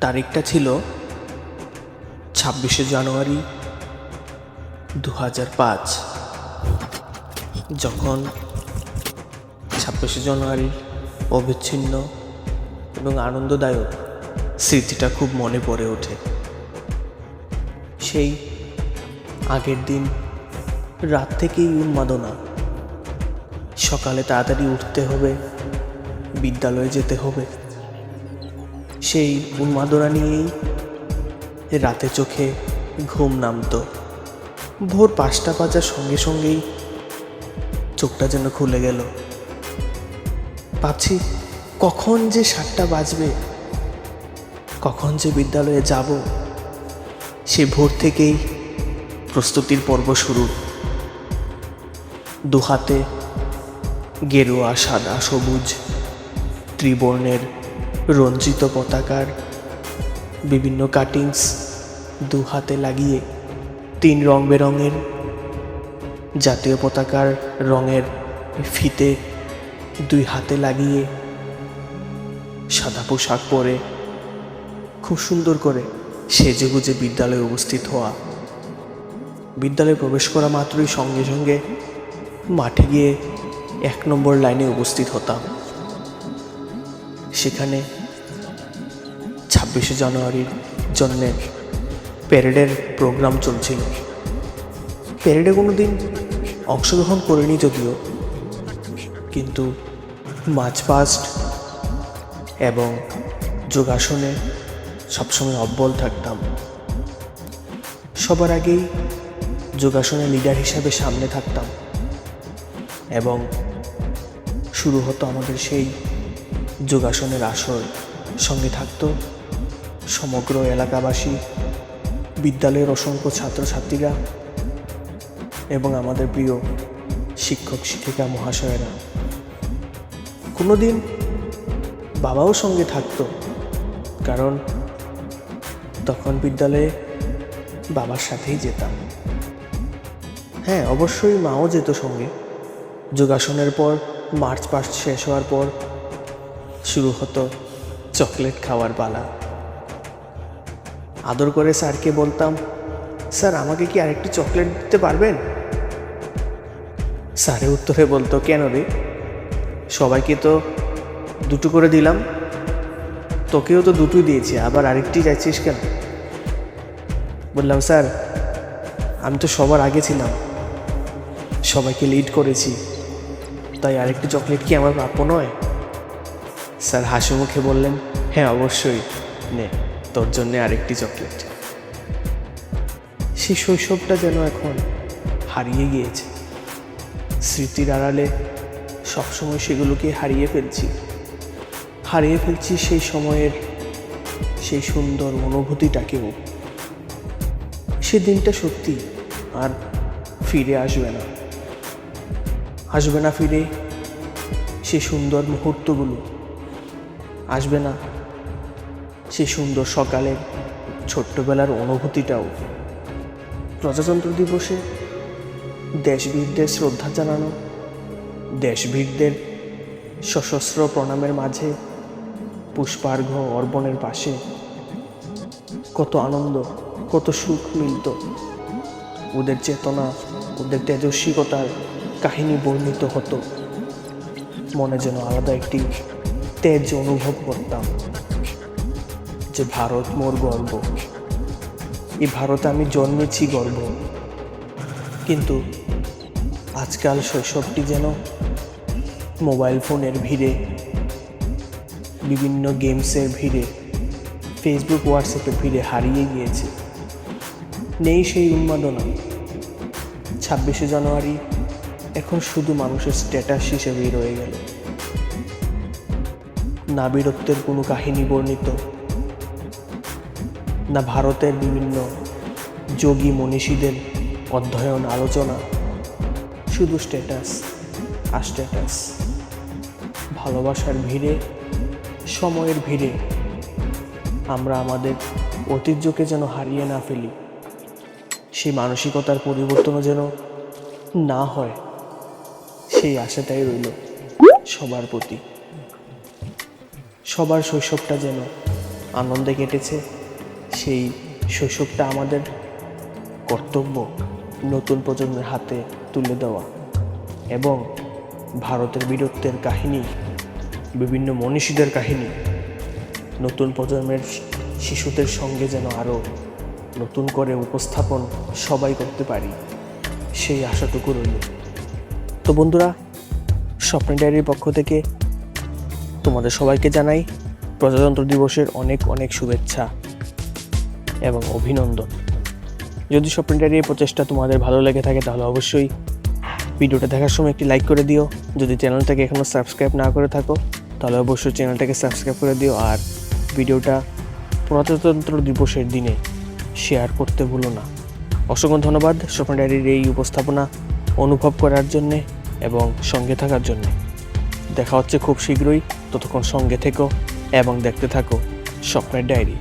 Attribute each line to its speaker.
Speaker 1: তারিখটা ছিল ছাব্বিশে জানুয়ারি দু হাজার পাঁচ। যখন ছাব্বিশে জানুয়ারির অবিচ্ছিন্ন এবং আনন্দদায়ক স্মৃতিটা খুব মনে পড়ে ওঠে। সেই আগের দিন রাত থেকেই উন্মাদনা। সকালে তাড়াতাড়ি উঠতে হবে, বিদ্যালয়ে যেতে হবে। সেই উন্মাদনা নিয়েই রাতে চোখে ঘুম নামতো। ভোর পাঁচটা বাজার সঙ্গে সঙ্গেই চোখটা যেন খুলে গেল। ভাবছি, কখন যে সাতটা বাজবে, কখন যে বিদ্যালয়ে যাব, সে ভোর থেকেই প্রস্তুতির পর্ব শুরু। দু হাতে গেরুয়া, সাদা, সবুজ, ত্রিবর্ণের রঞ্জিত পতাকার বিভিন্ন কাটিংস দু হাতে লাগিয়ে তিন রং বেরঙের জাতীয় পতাকার রঙের ফিতে দুই হাতে লাগিয়ে সাদা পোশাক পরে খুব সুন্দর করে সেজে গুজে বিদ্যালয়ে উপস্থিত হওয়া। বিদ্যালয়ে প্রবেশ করা মাত্রই সঙ্গে সঙ্গে মাঠে গিয়ে এক নম্বর লাইনে উপস্থিত হতাম। সেখানে ছাব্বিশে জানুয়ারির জন্যে প্যারেডের প্রোগ্রাম চলছিল। প্যারেডে কোনো দিন অংশগ্রহণ করিনি যদিও, কিন্তু মাঝ পাস্ট এবং যোগাসনে সবসময় অব্বল থাকতাম। সবার আগেই যোগাসনে লিডার হিসাবে সামনে থাকতাম এবং শুরু হতো আমাদের সেই যোগাসনের আসর। সঙ্গে থাকতো সমগ্র এলাকাবাসী, বিদ্যালয়ের অসংখ্য ছাত্রছাত্রীরা এবং আমাদের প্রিয় শিক্ষক, শিক্ষিকা, মহাশয়েরা। কোনো দিন বাবাও সঙ্গে থাকতো, কারণ তখন বিদ্যালয়ে বাবার সাথেই যেতাম। হ্যাঁ অবশ্যই মাও যেত সঙ্গে। যোগাসনের পর, মার্চ পাস্ট শেষ হওয়ার পর শুরু হতো চকলেট খাওয়ার পালা আদর করে স্যারকে বলতাম, স্যার, আমাকে কি আরেকটি চকলেট দিতে পারবেন? স্যারে উত্তরে বলতো, কেন রে? সবাইকে তো দুটো করে দিলাম। তোকেও তো দুটো দিয়েছি, আবার আরেকটি যাচ্ছিস কেন? বললাম, স্যার, আমি তো সবার আগে ছিলাম। সবাইকে লিড করেছি। তাই আরেকটি চকলেট কি আমার প্রাপ্য নয়? স্যার হাসি মুখে বললেন হ্যাঁ অবশ্যই, নে, তোর জন্যে আরেকটি চকলেট। সেই শৈশবটা যেন এখন হারিয়ে গিয়েছে। স্মৃতির আড়ালে সবসময় সেগুলোকে হারিয়ে ফেলছি। হারিয়ে ফেলছি সেই সময়ের সেই সুন্দর অনুভূতিটাকেও সে দিনটা সত্যি আর ফিরে আসবে না। আসবে না ফিরে সে সুন্দর মুহূর্তগুলো। আসবে না। সে সুন্দর সকালের ছোট্টবেলার অনুভূতিটাও। প্রজাতন্ত্র দিবসে দেশবীরদের শ্রদ্ধা জানানো, দেশবীরদের সশস্ত্র প্রণামের মাঝে পুষ্পার্ঘ অর্পণের পাশে কত আনন্দ, কত সুখ মিলত। ওদের চেতনা, ওদের তেজস্বিকতার কাহিনী বর্ণিত হতো। মনে যেন আলাদা একটি তেজ অনুভব করতাম যে ভারত মোর গর্ব। এই ভারতে আমি জন্মেছি গর্ব। কিন্তু আজকাল শৈশবটি যেন মোবাইল ফোনের ভিড়ে, বিভিন্ন গেমসের ভিড়ে, ফেসবুক, হোয়াটসঅ্যাপের ভিড়ে হারিয়ে গিয়েছে। নেই সেই উন্মাদনা। ছাব্বিশে জানুয়ারি এখন শুধু মানুষের স্ট্যাটাস হিসেবেই রয়ে গেল। না বীরত্বের কোনো কাহিনী বর্ণিত। না ভারতের বিভিন্ন যোগী মনীষীদের অধ্যয়ন আলোচনা, শুধু স্ট্যাটাস আর স্ট্যাটাস। ভালোবাসার ভিড়ে, সময়ের ভিড়ে আমরা আমাদের ঐতিহ্যকে যেন হারিয়ে না ফেলি, সেই মানসিকতার পরিবর্তনও যেন না হয়, সেই আশাটাই রইল সবার প্রতি। সবার শৈশবটা যেন আনন্দে কেটেছে, সেই শৈশবটা আমাদের কর্তব্য নতুন প্রজন্মের হাতে তুলে দেওয়া এবং ভারতের বীরত্বের কাহিনী, বিভিন্ন মনীষীদের কাহিনী, নতুন প্রজন্মের শিশুদের সঙ্গে যেন আরও নতুন করে উপস্থাপন সবাই করতে পারি, সেই আশাটুকু রইল। তো বন্ধুরা, স্বপ্ন ডায়েরির পক্ষ থেকে তোমাদের সবাইকে জানাই প্রজাতন্ত্র দিবসের অনেক অনেক শুভেচ্ছা এবং অভিনন্দন। যদি স্বপ্ন এই প্রচেষ্টা তোমাদের ভালো লেগে থাকে তাহলে অবশ্যই ভিডিওটা দেখার সময় একটি লাইক করে দিও। যদি চ্যানেলটাকে এখনও সাবস্ক্রাইব না করে থাকো, তাহলে অবশ্যই চ্যানেলটাকে সাবস্ক্রাইব করে দিও আর ভিডিওটা প্রজাতন্ত্র দিবসের দিনে শেয়ার করতে ভুলো না। অসংখ্য ধন্যবাদ স্বপ্ন ডায়েরির এই উপস্থাপনা অনুভব করার জন্যে এবং সঙ্গে থাকার জন্যে। দেখা হচ্ছে খুব শীঘ্রই। ততক্ষণ সঙ্গে থেকো এবং দেখতে থাকো স্বপ্নের ডায়েরি।